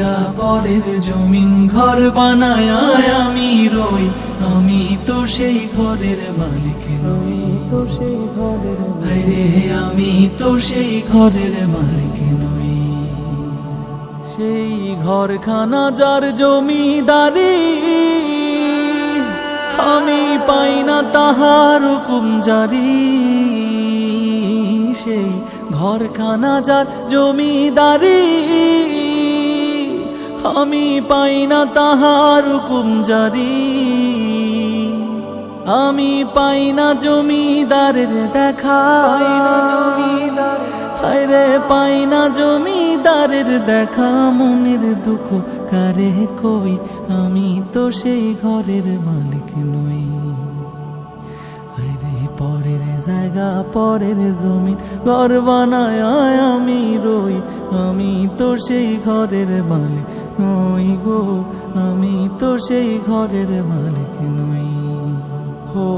জায়গা পরের জমিন ঘর বানায় আমি রই। আমি তো সেই ঘরের মালিক নই। তো সেই ঘরের রে আমি তো সেই ঘরের মালিক নই। সেই ঘরখানা যার জমিদারি আমি পাই না তাহার হুকুম জারি। সেই ঘরখানা যার জমিদারি আমি পাই না তাহার হুকুম জারি। আমি পাই না জমিদারের দেখা। হায়রে, পাই না জমিদারের দেখা। মনের দুঃখ কারে কই? আমি তো সেই ঘরের মালিক নই। হায়রে, পরের জায়গা, পরের জমি ঘর বানায় আমি রই। আমি তো সেই ঘরের মালিক নই গো আমি তো সেই ঘরের মালিক নই। হো